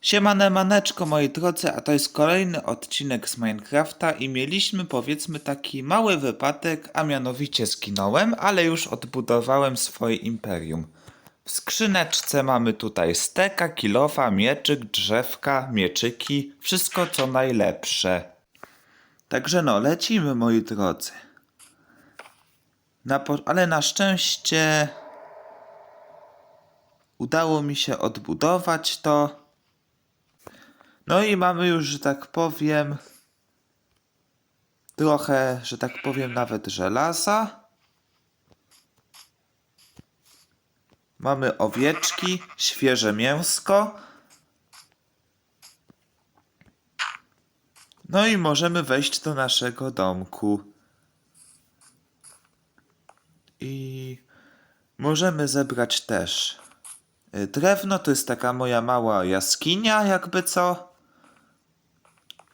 Siemane maneczko moi drodzy, a to jest kolejny odcinek z Minecrafta i mieliśmy powiedzmy taki mały wypadek, a mianowicie zginąłem, ale już odbudowałem swoje imperium. W skrzyneczce mamy tutaj steka, kilofa, mieczyk, drzewka, mieczyki, wszystko co najlepsze. Także no, lecimy moi drodzy. Na. Ale na szczęście udało mi się odbudować to. No i mamy już, że tak powiem, trochę, że tak powiem, nawet żelaza. Mamy owieczki, świeże mięsko. No i możemy wejść do naszego domku. I możemy zebrać też y, drewno. To jest taka moja mała jaskinia, jakby co.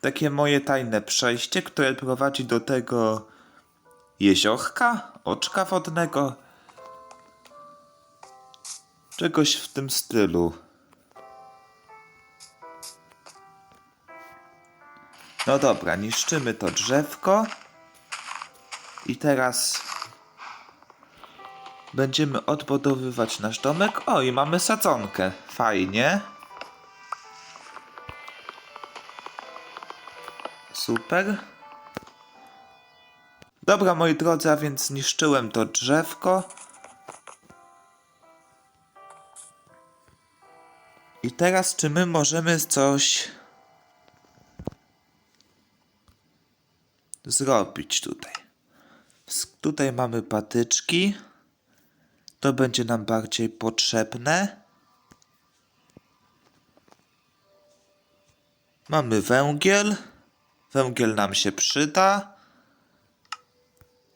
Takie moje tajne przejście, które prowadzi do tego jeziorka, oczka wodnego. Czegoś w tym stylu. No dobra, niszczymy to drzewko. I teraz będziemy odbudowywać nasz domek. O, i mamy sadzonkę. Fajnie. Super. Dobra, moi drodzy, a więc zniszczyłem to drzewko. I teraz, czy my możemy coś zrobić tutaj? Tutaj mamy patyczki. To będzie nam bardziej potrzebne. Mamy węgiel. Węgiel nam się przyda.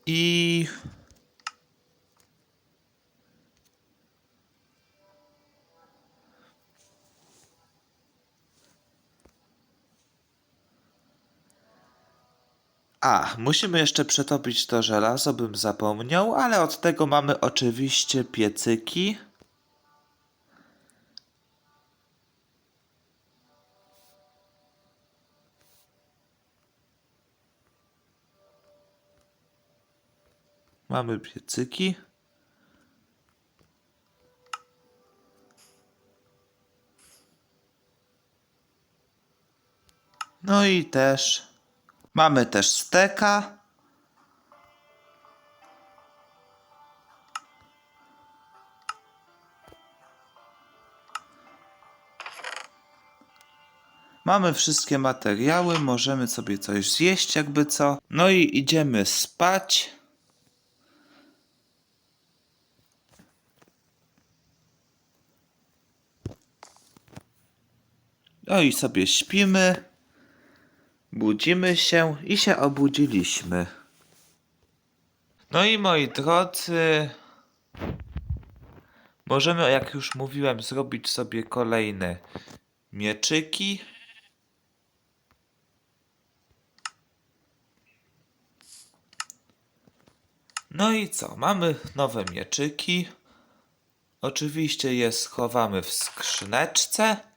I. A, musimy jeszcze przetopić to żelazo, bym zapomniał, ale od tego mamy oczywiście piecyki. Mamy piecyki. No i też mamy też steka. Mamy wszystkie materiały, możemy sobie coś zjeść jakby co. No i idziemy spać. No i sobie śpimy, budzimy się i się obudziliśmy. No i moi drodzy, możemy, jak już mówiłem, zrobić sobie kolejne mieczyki. No i co? Mamy nowe mieczyki. Oczywiście je schowamy w skrzyneczce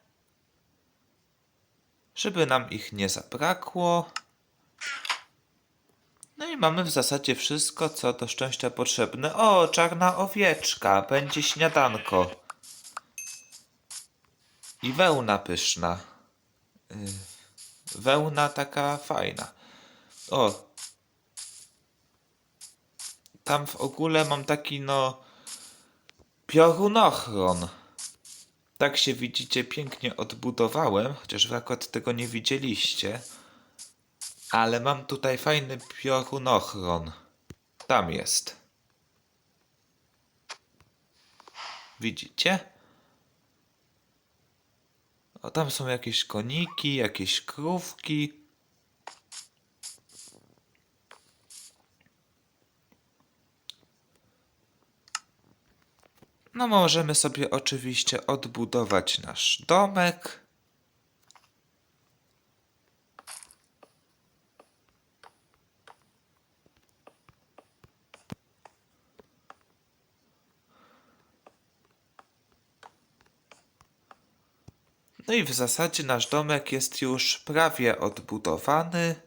żeby nam ich nie zabrakło. No i mamy w zasadzie wszystko, co do szczęścia potrzebne. O, czarna owieczka, będzie śniadanko. I wełna pyszna. Yy, wełna taka fajna. O. Tam w ogóle mam taki no piorunochron. Tak się widzicie, pięknie odbudowałem, chociaż wy akurat tego nie widzieliście. Ale mam tutaj fajny piorunochron. Tam jest. Widzicie? O, tam są jakieś koniki, jakieś krówki. No możemy sobie oczywiście odbudować nasz domek. No i w zasadzie nasz domek jest już prawie odbudowany.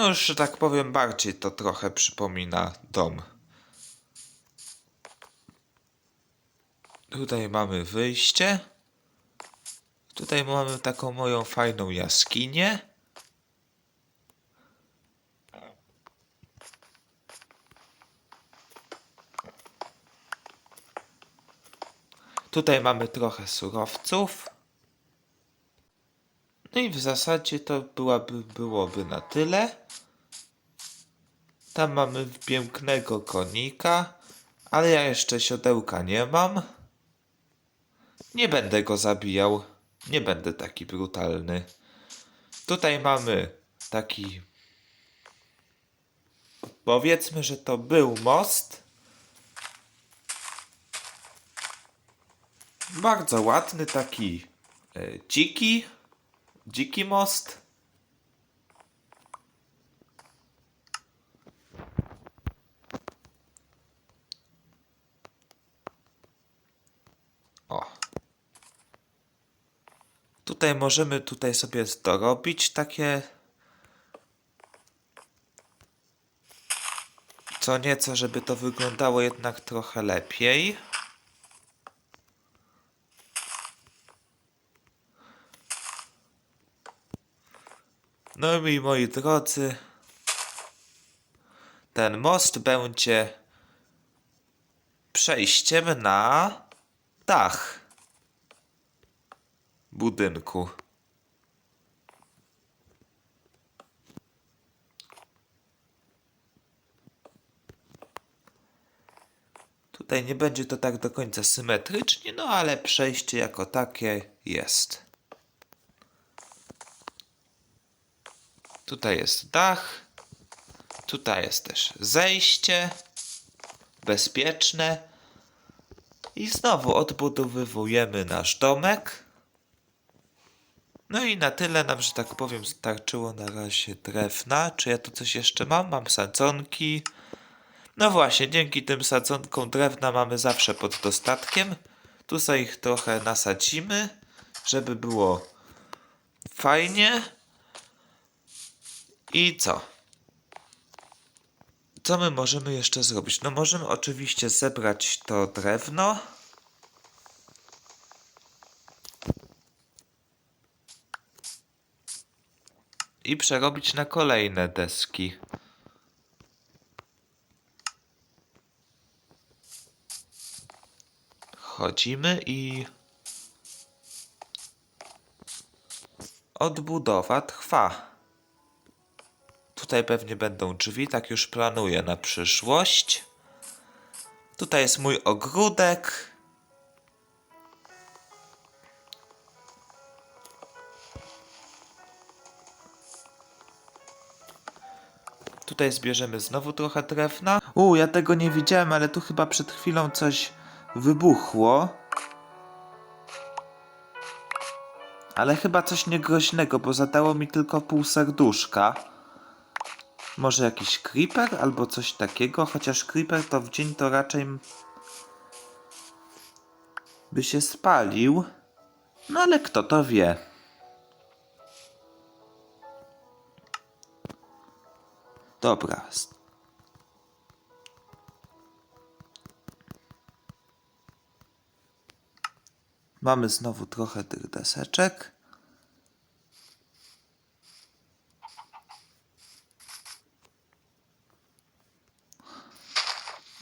No już, że tak powiem, bardziej to trochę przypomina dom. Tutaj mamy wyjście. Tutaj mamy taką moją fajną jaskinię. Tutaj mamy trochę surowców. No i w zasadzie to byłaby, byłoby na tyle. Tam mamy pięknego konika, ale ja jeszcze siodełka nie mam. Nie będę go zabijał. Nie będę taki brutalny. Tutaj mamy taki. Powiedzmy, że to był most. Bardzo ładny, taki e, dziki. Dziki most. O. Tutaj możemy tutaj sobie dorobić takie co nieco, żeby to wyglądało jednak trochę lepiej. No i moi drodzy, ten most będzie przejściem na dach budynku. Tutaj nie będzie to tak do końca symetrycznie, no ale przejście jako takie jest. Tutaj jest dach. Tutaj jest też zejście. Bezpieczne. I znowu odbudowywujemy nasz domek. No i na tyle nam, że tak powiem, starczyło na razie drewna. Czy ja tu coś jeszcze mam? Mam sadzonki. No właśnie, dzięki tym sadzonkom drewna mamy zawsze pod dostatkiem. Tu sobie ich trochę nasadzimy, żeby było fajnie. I co? Co my możemy jeszcze zrobić? No możemy oczywiście zebrać to drewno. I przerobić na kolejne deski. Chodzimy i odbudowa trwa. Tutaj pewnie będą drzwi, tak już planuję na przyszłość. Tutaj jest mój ogródek. Tutaj zbierzemy znowu trochę drewna. U, ja tego nie widziałem, ale tu chyba przed chwilą coś wybuchło. Ale chyba coś niegroźnego, bo zadało mi tylko pół serduszka. Może jakiś creeper albo coś takiego, chociaż creeper to w dzień to raczej by się spalił. No ale kto to wie. Dobra. Mamy znowu trochę tych deseczek.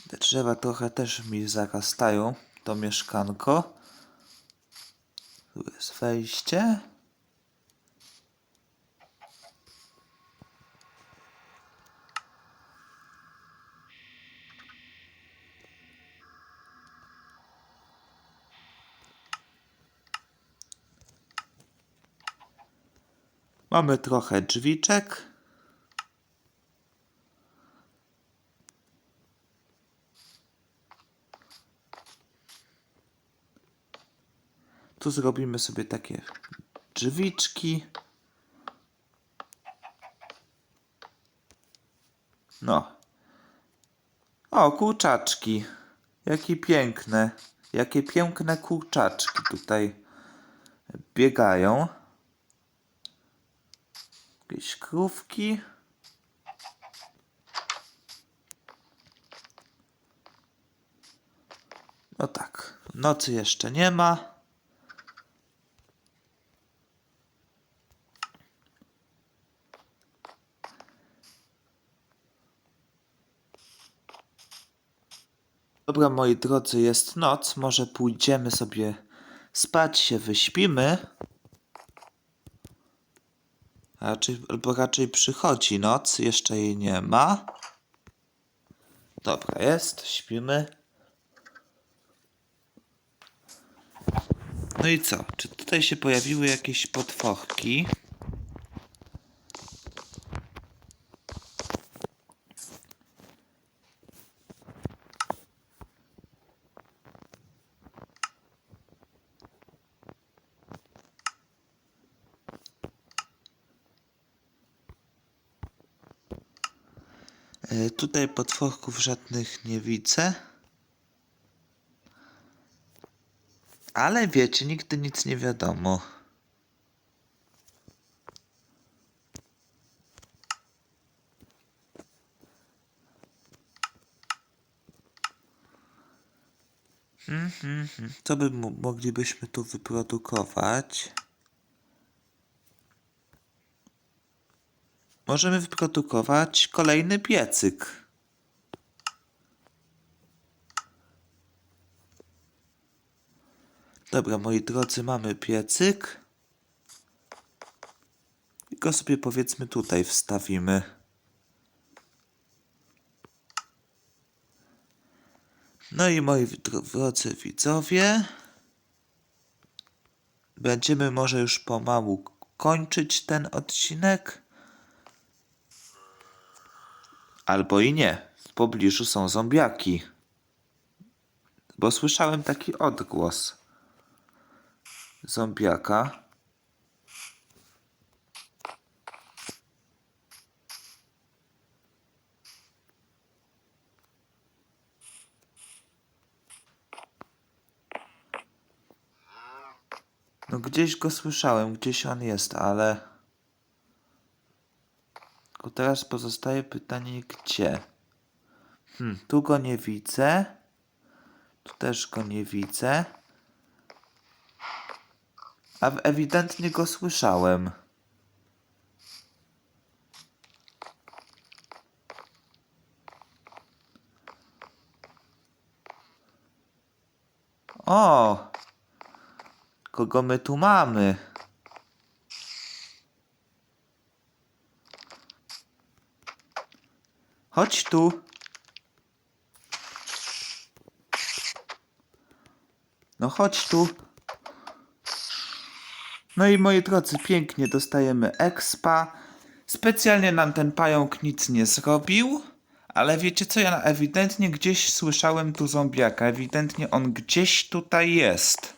Te drzewa trochę też mi zarastają, to mieszkanko. Tu jest wejście. Mamy trochę drzwiczek. Tu zrobimy sobie takie drzwiczki. No. O, kurczaczki. Jakie piękne. Jakie piękne kurczaczki tutaj biegają. Jakieś krówki. No tak, nocy jeszcze nie ma. Dobra, moi drodzy, jest noc. Może pójdziemy sobie spać, się wyśpimy. Raczej, albo raczej przychodzi noc, jeszcze jej nie ma. Dobra, jest, śpimy. No i co? Czy tutaj się pojawiły jakieś potworki? Tutaj potworków żadnych nie widzę. Ale wiecie, nigdy nic nie wiadomo. Mhm. Co by mo- moglibyśmy tu wyprodukować? Możemy wyprodukować kolejny piecyk. Dobra, moi drodzy, mamy piecyk. I go sobie powiedzmy tutaj wstawimy. No i moi dro- drodzy widzowie, będziemy może już pomału kończyć ten odcinek. Albo i nie. W pobliżu są zombiaki. Bo słyszałem taki odgłos zombiaka. No gdzieś go słyszałem, gdzieś on jest, ale... Tylko teraz pozostaje pytanie, gdzie? Hmm, tu go nie widzę. Tu też go nie widzę. A w- ewidentnie go słyszałem. O! Kogo my tu mamy? Chodź tu. No chodź tu. No i moi drodzy, pięknie dostajemy expa. Specjalnie nam ten pająk nic nie zrobił. Ale wiecie co, ja ewidentnie gdzieś słyszałem tu zombiaka. Ewidentnie on gdzieś tutaj jest.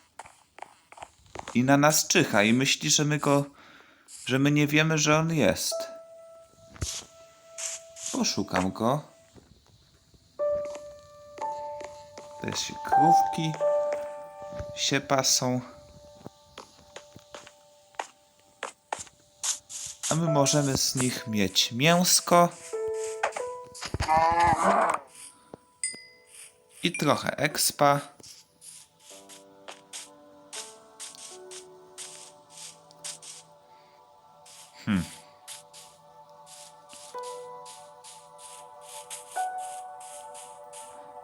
I na nas czyha i myśli, że my go... że my nie wiemy, że on jest. Poszukam go. To się krówki się pasą. A my możemy z nich mieć mięsko. I trochę expa.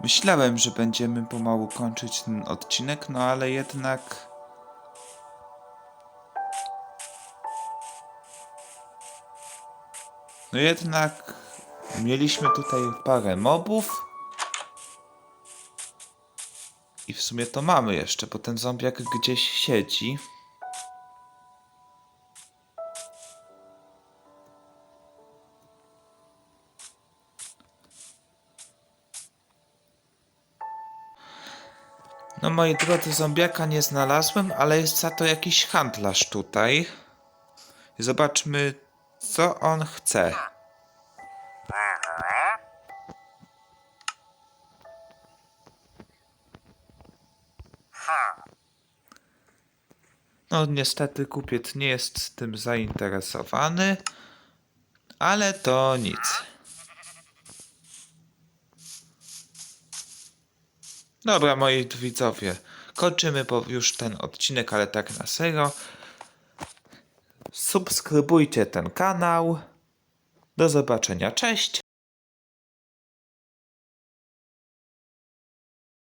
Myślałem, że będziemy pomału kończyć ten odcinek, no ale jednak. No jednak mieliśmy tutaj parę mobów. I w sumie to mamy jeszcze, bo ten zombiak gdzieś siedzi. No moi drodzy, zombiaka nie znalazłem, ale jest za to jakiś handlarz tutaj. Zobaczmy, co on chce. No niestety kupiec nie jest tym zainteresowany, ale to nic. Dobra, moi widzowie, kończymy już ten odcinek, ale tak na serio. Subskrybujcie ten kanał. Do zobaczenia, cześć!